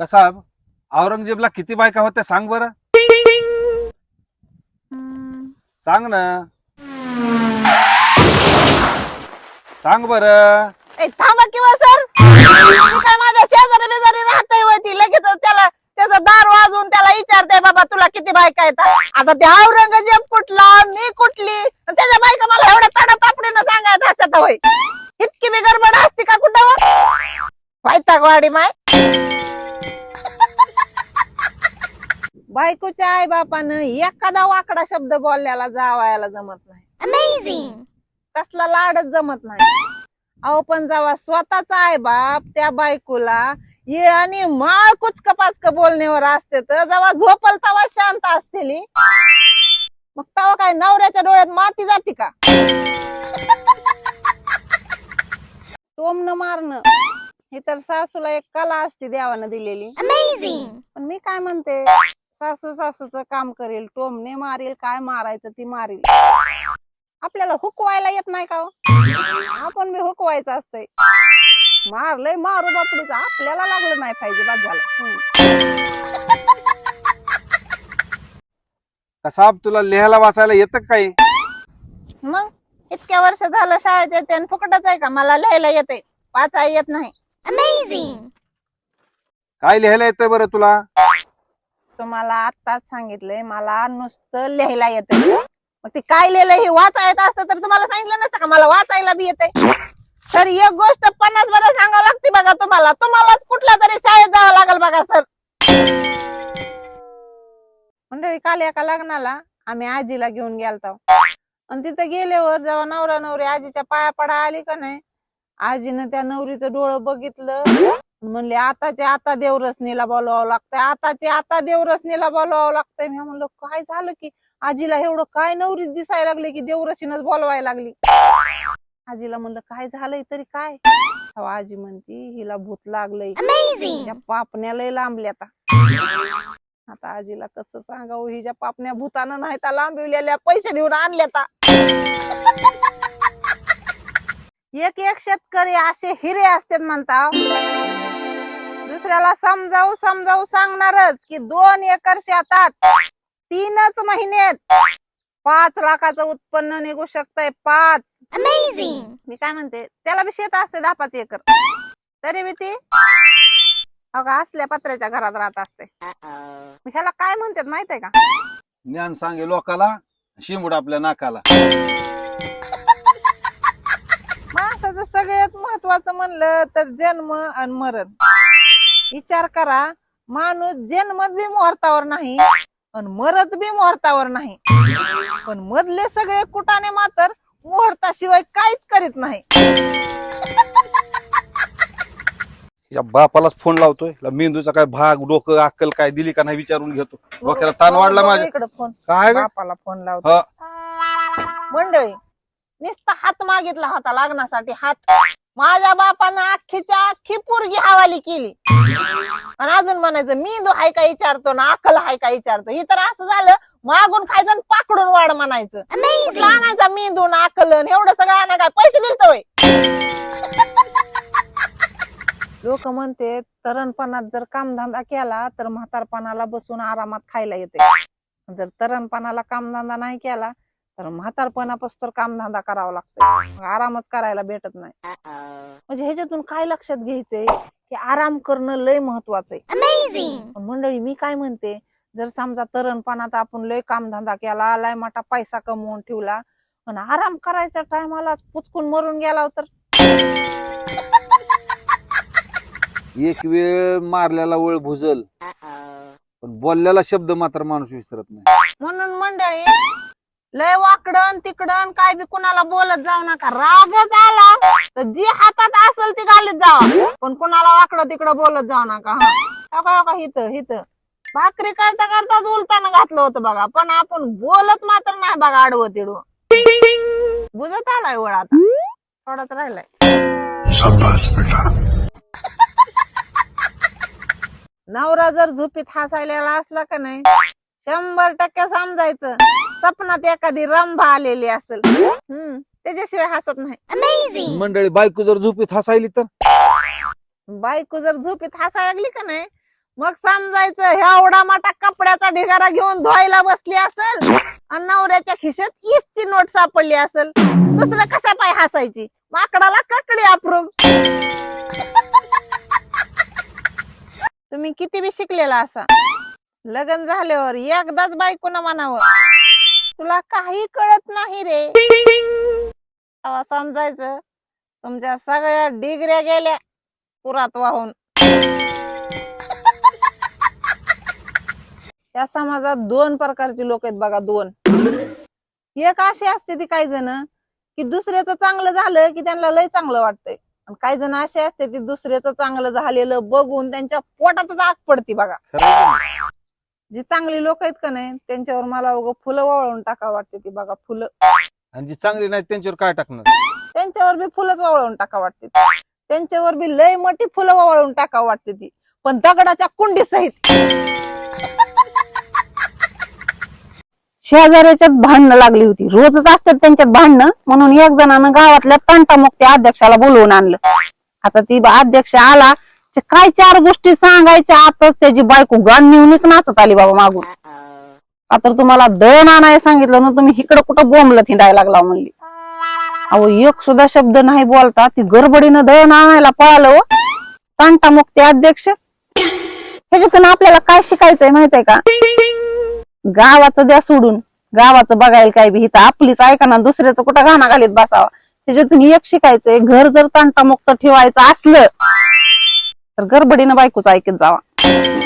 कसा? औरंगजेबला किती बायका होत्या सांग बर. सांग ना. सांग बर. ए, थांबा किंवा सर. मी काय माझ्या शेजारी बिजारी राहतय होती लगेच त्याला त्याचा दार वाजवून त्याला विचारते बाबा तुला किती बायका आहेत आता ते औरंगजेब कुठला मी कुठली? आणि त्याच्या बायका मला एवढ्या ताडा तापडीनं सांगायचं असतात होय. इतकी मी गडबड असते का कुठं व्हायता वाडी माय. बायकोच्या आई बापानं एखादा वाकडा शब्द बोलल्याला जावायला जमत नाही! तसला लाडच जमत नाही. अहो पण जेव्हा स्वतःचा आहे बाप त्या बायकोला ये आणि माळ कुचक पाचक बोलण्यावर असते तर जेव्हा झोपल तेव्हा शांत असतेली. मग तेव्हा काय नवऱ्याच्या डोळ्यात माती जाते का? टोमनं मारणं. ही तर सासूला एक कला असते देवानं दिलेली! पण मी काय म्हणते? सासू सासूचं काम करेल टोमने मारेल काय मारायचं ती मारेल. आपल्याला हुकवायला येत नाही का हो? आपण बी हुकवायचं असतंय. मारलंय मारू बापडीचं. आपल्याला लागलं नाही पाहिजे बाद झालं. हम्म. कसा तुला लिहायला वाचायला येतं का काही? मग? इतक्या वर्ष झालं शाळेत येते आणि फुकटच आहे का? मला लिहायला येते. वाचायला येत नाही. Amazing! काय लिहायला येतंय बरं तुला? तुम्हाला आत्ताच सांगितलंय मला नुसतं लिहायला येतं मग ते काय लिहिलं हे वाचायचं असतं तर तुम्हाला सांगितलं नसतं का? मला वाचायला बी येते तर एक गोष्ट पन्नास बरं सांगावं लागते बघा तुम्हाला. तुम्हालाच कुठल्या तरी शाळेत जावं लागेल बघा सर. मंडळी काल एका लग्नाला आम्ही आजीला घेऊन गेलतो. आणि तिथं गेल्यावर जेव्हा नवरा नवरी आजीच्या पाया पडा आली का नाही आजीनं त्या नवरीचं डोळं बघितलं. म्हणले आताचे आता देवरसनीला बोलवावं लागतंय आताचे आता देवरसनीला बोलवावं लागतंय. मी म्हणलं काय झालं की? आजीला एवढं काय नवरी दिसायला लागले की देवरसीनच बोलवायला लागली? आजीला म्हणलं काय झालंय तरी काय? तेव्हा आजी म्हणती हिला भूत लागलंय! हिच्या पापण्या लय लांबल्या आता. आता आजीला कसं सांगावं हिच्या पापण्या भूतानं नाही तर लांबविलेल्या पैसे देऊन आणल्या एक एक शेतकरी असे हिरे असतात म्हणता. दुसऱ्याला समजावू समजावू सांगणारच की दोन एकर शेतात तीनच महिन्यात पाच लाखाचं उत्पन्न निघू शकतंय पाच! मी काय म्हणते त्याला बी शेत असते दहा पाच एकर. तरी बी ती अगं असल्या पत्र्याच्या घरात राहत असते. ह्याला काय म्हणतात माहीत आहे का? ज्ञान सांगे लोकाला शिंबूड आपल्या नाकाला. माणसाचं सगळ्यात महत्वाचं म्हणलं तर जन्म आणि मरण. विचार करा माणूस जन्मत बी मुहूर्तावर नाही आणि मरत बी मुहूर्तावर नाही. पण मधले सगळे कुटाने मात्र मुहूर्ताशिवाय काहीच करीत नाही. या बापालाच फोन लावतोय. ला मेंदूचा काय भाग डोकं अक्कल काय दिली का नाही विचारून घेतो. डोक्याला ताण वाढला माझ्या. इकडे फोन. काय ग? बापाला फोन लावतो. हा. मंडळी नुसता हात मागितला होता लग्नासाठी. हात माझ्या बापानं अख्खीच्या अख्खी पोरगी हवाली केली. आणि अजून म्हणायचं मी दो हाय का विचारतो ना अक्कल हाय का विचारतो ही तर असं झालं मागून खायचं आणि पाकडून वाढ म्हणायचं. कुठलं आणायचा मी दोन आकलन एवढं सगळं आणा काय पैसे दिलत लोक म्हणते तरणपणात जर कामधंदा केला तर म्हातारपणाला बसून आरामात खायला येते. जर तरणपणाला कामधंदा नाही केला तर म्हातारपणापासून तर कामधंदा करावा लागतोय. मग आरामच करायला भेटत नाही. म्हणजे ह्याच्यातून काय लक्षात घ्यायचंय? की आराम करणं लय महत्वाचं आहे. मंडळी मी काय म्हणते? जर समजा तरणपणात आपण लय कामधंदा केला लय मोठा पैसा कमवून ठेवला पण आराम करायच्या टायमाला पुचकून मरून गेला तर? एक वेळ मारल्याला वळ भुजल. पण बोललेला शब्द मात्र माणूस विसरत नाही. म्हणून मंडळी लय वाकडन तिकडन काय बी कुणाला बोलत जाऊ नका. रागच आला तर जी हातात असेल ती घालीत जावा. पण कुणाला वाकडं तिकडं बोलत जाऊ नका हा. हो हो हिथं हिथं. भाकरी करता करताच उलताना घातलं होतं बघा. पण आपण बोलत मात्र नाही बघा आडवं तिडवं बुजत आलाय वळ आता. थोडाच राहिलाय. नवरा जर झोपीत हसायला असला का नाही शंभर टक्के समजायचं. सपनात एखादी रंभा आलेली असेल. हम्म त्याच्याशिवाय हसत नाही. Amazing! मंडळी बायको जर झोपीत हसायली तर? बायको जर झोपीत हसायला लागली का नाही? मग समजायचं एवढा मोठा कपड्याचा ढिगारा घेऊन धुवायला बसली असेल आणि नवऱ्याच्या खिशात ईसची नोट सापडली असेल दुसरं कशा पाय हसायची? माकडाला ककडी अप्रूव तुम्ही किती बी शिकलेला असा. लग्न झाल्यावर एकदाच बायकोनं म्हणावं तुला काही कळत नाही रे. तेव्हा समजायचं तुमच्या सगळ्या डिग्र्या गेल्या पुरात वाहून. या समाजात दोन प्रकारची लोक आहेत बघा दोन. एक अशी असते ती काही जण की दुसऱ्याचं चांगलं झालं की त्यांना लय चांगलं वाटतंय. आणि काही जण असे असते ती दुसऱ्याचं चांगलं झालेलं बघून त्यांच्या पोटातच आग पडती बघा. का? जी चांगली लोक आहेत का नाही त्यांच्यावर मला उगं फुलं वाळवून टाका वाटते ती बघा फुलं. आणि जी चांगली नाही त्यांच्यावर काय टाकणार? त्यांच्यावर बी फुलंच वाळवून टाका वाटते ती. त्यांच्यावर बी लय मोठी फुलं वाळवून टाका वाटते ती. पण दगडाच्या कुंडी सहित. शेजाऱ्याच्यात भांडणं लागली होती. रोजच असतात त्यांच्यात भांडणं. म्हणून एक जणानं गावातल्या तंटामुक्ती अध्यक्षाला बोलवून आणलं. आता ती बा- अध्यक्ष आला ते काय चार गोष्टी सांगायच्या आताच त्याची बायको गण नेऊनच नाचत आली बाबा मागून. आता तुम्हाला दळण आणायला सांगितलं ना तुम्ही इकडं कुठं बोंबलं थिंडायला लागला म्हणली. अहो एक सुद्धा शब्द नाही बोलता ती गडबडीनं दळण आणायला पळालं हो. तांटा मग ते अध्यक्ष. ह्याच्यातून आपल्याला काय शिकायचंय माहितीये का? गावाचं द्या सोडून. गावाचं बघायला काय बी हिथं आपलीच ऐका ना दुसऱ्याचं कुठं घाणा घालीत बसावा. त्याच्यातून एक शिकायचंय घर जर तांटामुक्त ठेवायचं असलं तर गडबडीनं बायकोच ऐकत जावा.